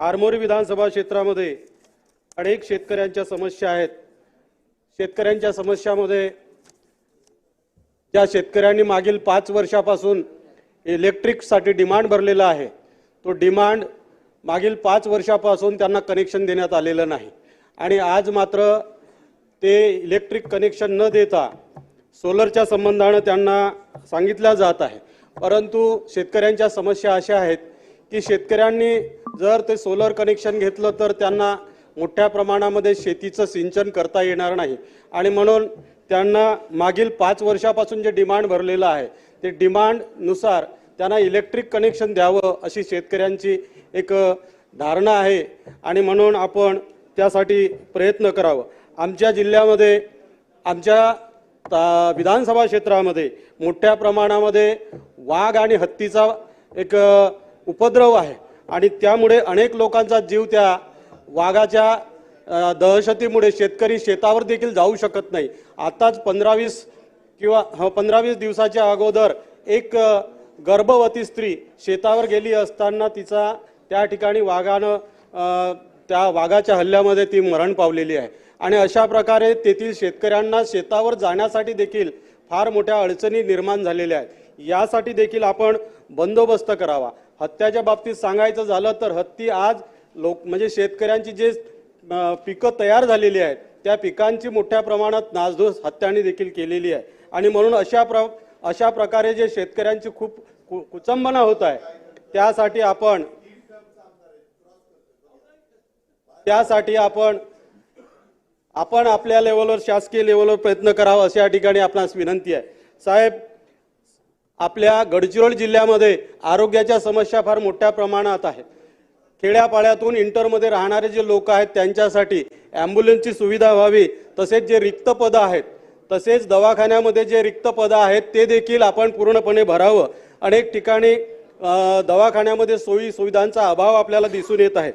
आरमोरी विधानसभा क्षेत्रामध्ये अनेक शेतकऱ्यांच्या समस्या आहेत. शेतकऱ्यांच्या समस्यामध्ये ज्या शेतकऱ्यांनी मागील पाच वर्षापासून इलेक्ट्रिकसाठी डिमांड भरलेला आहे तो डिमांड मागील पाच वर्षापासून त्यांना कनेक्शन देण्यात आलेलं नाही. आणि आज मात्र ते इलेक्ट्रिक कनेक्शन न देता सोलरच्या संबंधानं त्यांना सांगितलं जात आहे. परंतु शेतकऱ्यांच्या समस्या अशा आहेत की शेतकऱ्यांनी जर ते सोलर कनेक्शन घेतलं तर त्यांना मोठ्या प्रमाणामध्ये शेतीचं सिंचन करता येणार नाही. आणि म्हणून त्यांना मागील पाच वर्षापासून जे डिमांड भरलेलं आहे ते डिमांडनुसार त्यांना इलेक्ट्रिक कनेक्शन द्यावं अशी शेतकऱ्यांची एक धारणा आहे. आणि म्हणून आपण त्यासाठी प्रयत्न करावं. आमच्या जिल्ह्यामध्ये आमच्या ता- विधानसभा क्षेत्रामध्ये मोठ्या प्रमाणामध्ये वाघ आणि हत्तीचा एक उपद्रव आहे. आणि त्यामुळे अनेक लोकांचा जीव त्या वाघाच्या दहशतीमुळे शेतकरी शेतावर देखील जाऊ शकत नाही. आताच पंधरावीस किंवा पंधरावीस दिवसाच्या अगोदर एक गर्भवती स्त्री शेतावर गेली असताना तिचा त्या ठिकाणी वाघानं त्या वाघाच्या हल्ल्यामध्ये ती मरण पावलेली आहे. आणि अशा प्रकारे तेथील शेतकऱ्यांना शेतावर जाण्यासाठी देखील फार मोठ्या अडचणी निर्माण झालेल्या आहेत. यासाठी देखील आपण बंदोबस्त करावा. हत्याच्या बाबतीत सांगायचं झालं तर हत्ती आज लोक म्हणजे शेतकऱ्यांची जे पिकं तयार झालेली आहेत त्या पिकांची मोठ्या प्रमाणात नासधूस हत्याने देखील केलेली आहे. आणि म्हणून अशा प्र अशा प्रकारे जे शेतकऱ्यांची खूप कु- कुचंबना होत आहे त्यासाठी आपण त्यासाठी आपण आपण आपल्या लेवलवर शासकीय लेवलवर प्रयत्न करावा अशा ठिकाणी आपणास विनंती आहे. साहेब आपल्या गडचिरोली जिल्ह्यामध्ये आरोग्याच्या समस्या फार मोठ्या प्रमाणात आहेत. खेड्यापाड्यातून इंटरमध्ये राहणारे जे लोक आहेत त्यांच्यासाठी ॲम्ब्युलन्सची सुविधा व्हावी तसेच जे रिक्त पदं आहेत तसेच दवाखान्यामध्ये जे रिक्त पदं आहेत ते देखील आपण पूर्णपणे भरावं. अनेक ठिकाणी दवाखान्यामध्ये सोयी सुविधांचा अभाव आपल्याला दिसून येत आहे.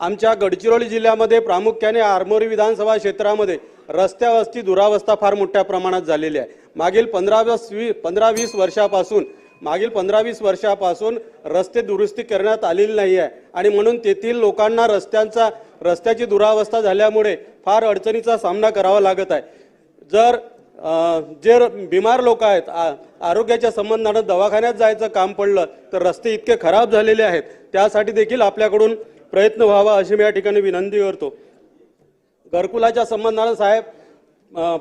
आमच्या गडचिरोली जिल्ह्यामध्ये प्रामुख्याने आरमोरी विधानसभा क्षेत्रामध्ये रस्त्यावस्ती दुरावस्था फार मोठ्या प्रमाणात झालेली आहे. मागील पंधरा वीस वी पंधरा वीस वर्षापासून मागील पंधरा वीस वर्षापासून रस्ते दुरुस्ती करण्यात आलेली नाही आहे. आणि म्हणून तेथील लोकांना रस्त्यांचा रस्त्याची दुरावस्था झाल्यामुळे फार अडचणीचा सामना करावा लागत आहे. जर जे बिमार लोक आहेत आ- आरोग्याच्या संबंधानं दवाखान्यात जायचं काम पडलं तर रस्ते इतके खराब झालेले आहेत. त्यासाठी देखील आपल्याकडून प्रयत्न व्हावा अशी मी या ठिकाणी विनंती करतो. घरकुलाच्या संबंधानं साहेब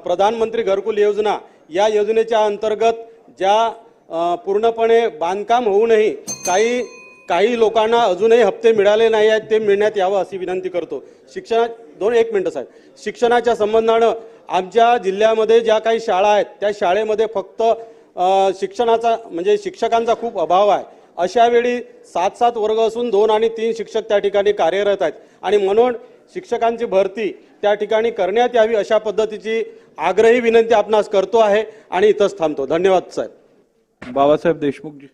प्रधानमंत्री घरकुल योजना या योजनेच्या अंतर्गत ज्या पूर्णपणे बांधकाम होऊनही काही काही लोकांना अजूनही हप्ते मिळाले नाही आहेत ते मिळण्यात यावं अशी विनंती करतो. शिक्षणा दोन एक मिनटं साहेब. शिक्षणाच्या संबंधानं आमच्या जिल्ह्यामध्ये ज्या काही शाळा आहेत त्या शाळेमध्ये फक्त शिक्षणाचा म्हणजे शिक्षकांचा खूप अभाव आहे. अशा वेळी सात सात वर्ग असून दोन आणि तीन शिक्षक त्या ठिकाणी कार्यरत आहेत. आणि म्हणून शिक्षकांची भरती त्या ठिकाणी करण्यात यावी अशा पद्धतीची आग्रही विनंती आपणास करतो आहे आणि इथंच थांबतो. धन्यवाद साहेब. बाबासाहेब देशमुखजी.